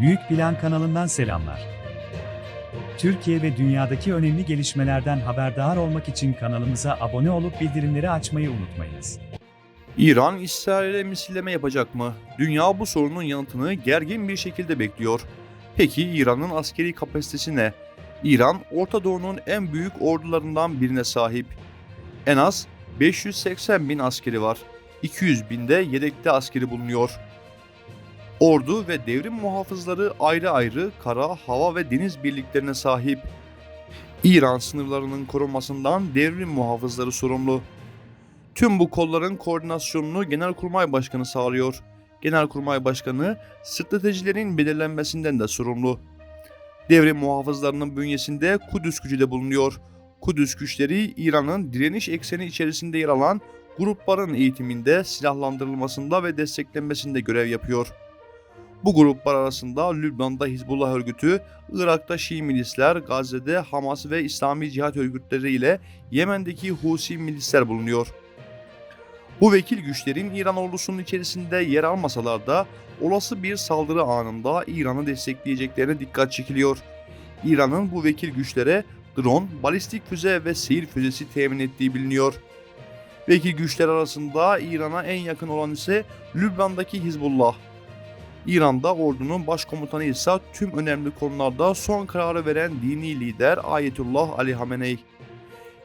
Büyük Plan kanalından selamlar. Türkiye ve dünyadaki önemli gelişmelerden haberdar olmak için kanalımıza abone olup bildirimleri açmayı unutmayınız. İran İsrail'e misilleme yapacak mı? Dünya bu sorunun yanıtını gergin bir şekilde bekliyor. Peki İran'ın askeri kapasitesi ne? İran, Orta Doğu'nun en büyük ordularından birine sahip. En az 580 bin askeri var. 200 binde yedekte askeri bulunuyor. Ordu ve devrim muhafızları ayrı ayrı kara, hava ve deniz birliklerine sahip. İran sınırlarının korunmasından devrim muhafızları sorumlu. Tüm bu kolların koordinasyonunu Genelkurmay Başkanı sağlıyor. Genelkurmay Başkanı stratejilerin belirlenmesinden de sorumlu. Devrim muhafızlarının bünyesinde Kudüs gücü de bulunuyor. Kudüs güçleri İran'ın direniş ekseni içerisinde yer alan grupların eğitiminde, silahlandırılmasında ve desteklenmesinde görev yapıyor. Bu gruplar arasında Lübnan'da Hizbullah örgütü, Irak'ta Şii milisler, Gazze'de Hamas ve İslami Cihat örgütleri ile Yemen'deki Husi milisler bulunuyor. Bu vekil güçlerin İran ordusunun içerisinde yer almasalar da olası bir saldırı anında İran'ı destekleyeceklerine dikkat çekiliyor. İran'ın bu vekil güçlere drone, balistik füze ve seyir füzesi temin ettiği biliniyor. Vekil güçler arasında İran'a en yakın olan ise Lübnan'daki Hizbullah. İran'da ordunun başkomutanı ise tüm önemli konularda son kararı veren dini lider Ayetullah Ali Hamenei.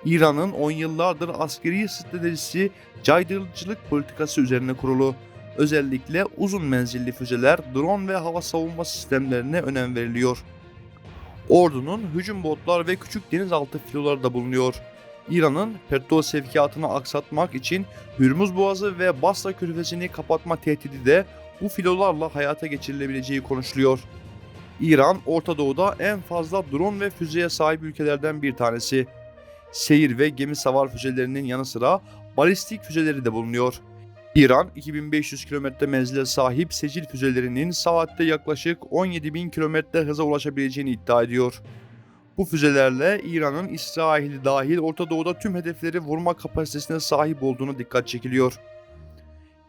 İran'ın 10 yıllardır askeri stratejisi caydırıcılık politikası üzerine kurulu. Özellikle uzun menzilli füzeler, drone ve hava savunma sistemlerine önem veriliyor. Ordunun hücum botlar ve küçük denizaltı filoları da bulunuyor. İran'ın petrol sevkiyatını aksatmak için Hürmüz Boğazı ve Basra Körfezi'ni kapatma tehdidi de bu filolarla hayata geçirilebileceği konuşuluyor. İran, Orta Doğu'da en fazla drone ve füzeye sahip ülkelerden bir tanesi. Seyir ve gemi savar füzelerinin yanı sıra balistik füzeleri de bulunuyor. İran 2500 kilometre menzile sahip secil füzelerinin saatte yaklaşık 17.000 kilometre hıza ulaşabileceğini iddia ediyor. Bu füzelerle İran'ın İsrail'i dahil Orta Doğu'da tüm hedefleri vurma kapasitesine sahip olduğunu dikkat çekiliyor.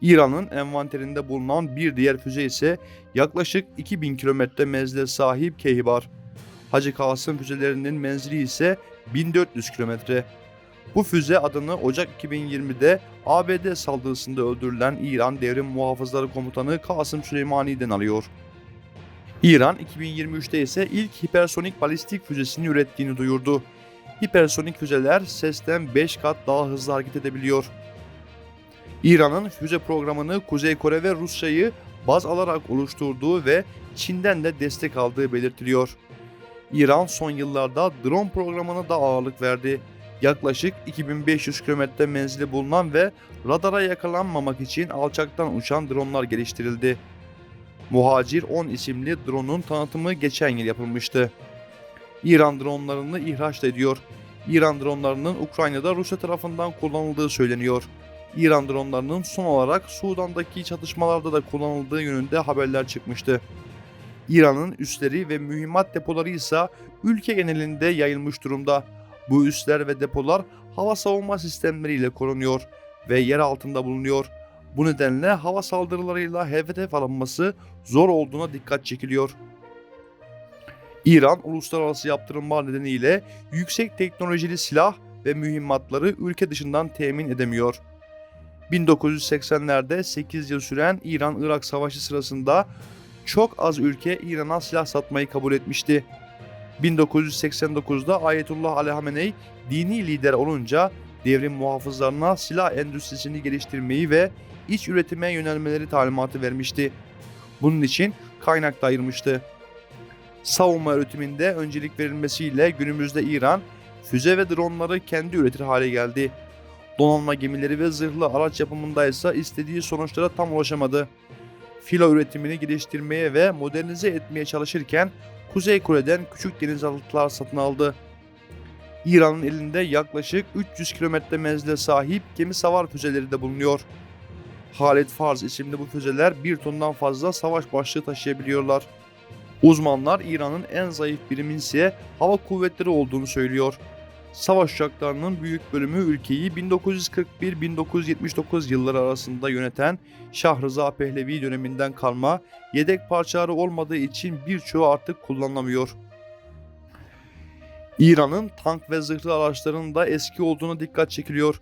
İran'ın envanterinde bulunan bir diğer füze ise yaklaşık 2000 kilometre menzile sahip Keybar. Hacı Kasım füzelerinin menzili ise 1400 kilometre. Bu füze adını Ocak 2020'de ABD saldırısında öldürülen İran Devrim Muhafızları Komutanı Kasım Süleymani'den alıyor. İran 2023'te ise ilk hipersonik balistik füzesini ürettiğini duyurdu. Hipersonik füzeler sesten 5 kat daha hızlı hareket edebiliyor. İran'ın füze programını Kuzey Kore ve Rusya'yı baz alarak oluşturduğu ve Çin'den de destek aldığı belirtiliyor. İran son yıllarda drone programına da ağırlık verdi. Yaklaşık 2500 kilometre menzili bulunan ve radara yakalanmamak için alçaktan uçan dronlar geliştirildi. Muhacir 10 isimli drone'un tanıtımı geçen yıl yapılmıştı. İran dronlarını ihraç ediyor. İran dronlarının Ukrayna'da Rusya tarafından kullanıldığı söyleniyor. İran dronlarının son olarak Sudan'daki çatışmalarda da kullanıldığı yönünde haberler çıkmıştı. İran'ın üsleri ve mühimmat depoları ise ülke genelinde yayılmış durumda. Bu üsler ve depolar hava savunma sistemleriyle korunuyor ve yer altında bulunuyor. Bu nedenle hava saldırılarıyla hedef alınması zor olduğuna dikkat çekiliyor. İran uluslararası yaptırımlar nedeniyle yüksek teknolojili silah ve mühimmatları ülke dışından temin edemiyor. 1980'lerde 8 yıl süren İran-Irak savaşı sırasında çok az ülke İran'a silah satmayı kabul etmişti. 1989'da Ayetullah Ali Hamenei dini lider olunca devrim muhafızlarına silah endüstrisini geliştirmeyi ve iç üretime yönelmeleri talimatı vermişti. Bunun için kaynak da ayırmıştı. Savunma üretiminde öncelik verilmesiyle günümüzde İran füze ve dronları kendi üretir hale geldi. Donanma gemileri ve zırhlı araç yapımında ise istediği sonuçlara tam ulaşamadı. Filo üretimini geliştirmeye ve modernize etmeye çalışırken Kuzey Kore'den küçük denizaltılar satın aldı. İran'ın elinde yaklaşık 300 kilometre menzile sahip gemi savar füzeleri de bulunuyor. Halit Farz isimli bu füzeler 1 tondan fazla savaş başlığı taşıyabiliyorlar. Uzmanlar İran'ın en zayıf birimin ise hava kuvvetleri olduğunu söylüyor. Savaş uçaklarının büyük bölümü ülkeyi 1941-1979 yılları arasında yöneten Şah Rıza Pehlevi döneminden kalma yedek parçaları olmadığı için birçoğu artık kullanılamıyor. İran'ın tank ve zırhlı araçlarının da eski olduğuna dikkat çekiliyor.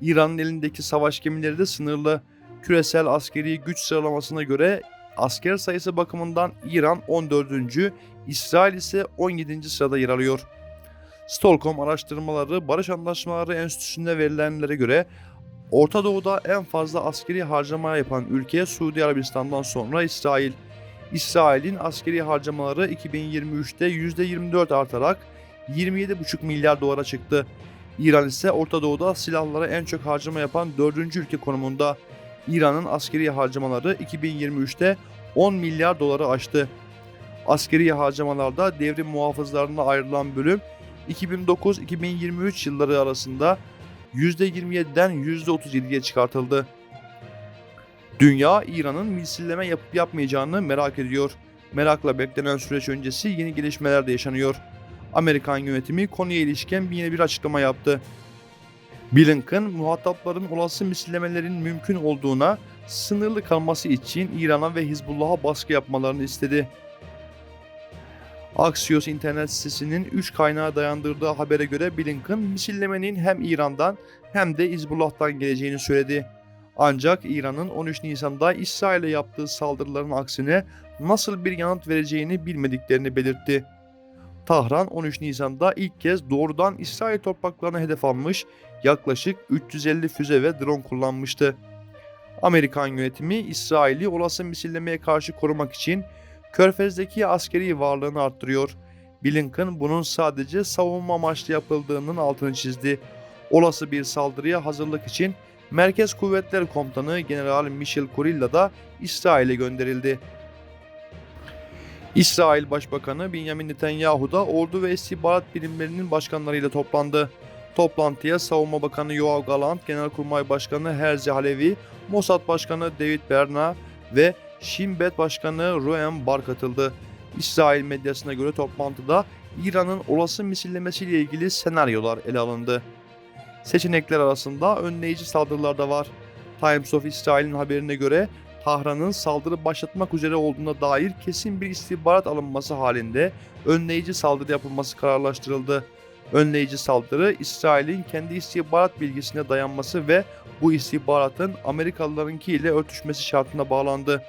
İran'ın elindeki savaş gemileri de sınırlı. Küresel askeri güç sıralamasına göre asker sayısı bakımından İran 14. İsrail ise 17. sırada yer alıyor. Stockholm araştırmaları Barış Anlaşmaları Enstitüsü'nde verilenlere göre Orta Doğu'da en fazla askeri harcama yapan ülke Suudi Arabistan'dan sonra İsrail. İsrail'in askeri harcamaları 2023'te %24 artarak 27,5 milyar dolara çıktı. İran ise Orta Doğu'da silahlara en çok harcama yapan 4. ülke konumunda. İran'ın askeri harcamaları 2023'te 10 milyar doları aştı. Askeri harcamalarda devrim muhafızlarına ayrılan bölüm 2009-2023 yılları arasında %27'den %37'ye çıkartıldı. Dünya İran'ın misilleme yapıp yapmayacağını merak ediyor. Merakla beklenen süreç öncesi yeni gelişmeler de yaşanıyor. Amerikan yönetimi konuya ilişkin yine bir açıklama yaptı. Blinken muhatapların olası misillemelerin mümkün olduğuna sınırlı kalması için İran'a ve Hizbullah'a baskı yapmalarını istedi. Axios internet sitesinin 3 kaynağa dayandırdığı habere göre Blinken misillemenin hem İran'dan hem de Hizbullah'tan geleceğini söyledi. Ancak İran'ın 13 Nisan'da İsrail'e yaptığı saldırıların aksine nasıl bir yanıt vereceğini bilmediklerini belirtti. Tahran 13 Nisan'da ilk kez doğrudan İsrail topraklarına hedef almış yaklaşık 350 füze ve drone kullanmıştı. Amerikan yönetimi İsrail'i olası misillemeye karşı korumak için Körfez'deki askeri varlığını arttırıyor. Blinken bunun sadece savunma amaçlı yapıldığının altını çizdi. Olası bir saldırıya hazırlık için Merkez Kuvvetler Komutanı General Michel Kurilla da İsrail'e gönderildi. İsrail Başbakanı Benjamin Netanyahu da ordu ve istihbarat birimlerinin başkanlarıyla toplandı. Toplantıya Savunma Bakanı Yoav Galant, Genelkurmay Başkanı Herzi Halevi, Mossad Başkanı David Berna ve Shin Bet Başkanı Ruem Bar katıldı. İsrail medyasına göre toplantıda İran'ın olası misillemesiyle ilgili senaryolar ele alındı. Seçenekler arasında önleyici saldırılar da var. Times of Israel'in haberine göre Tahran'ın saldırı başlatmak üzere olduğuna dair kesin bir istihbarat alınması halinde önleyici saldırı yapılması kararlaştırıldı. Önleyici saldırı İsrail'in kendi istihbarat bilgisine dayanması ve bu istihbaratın Amerikalılarınki ile örtüşmesi şartına bağlandı.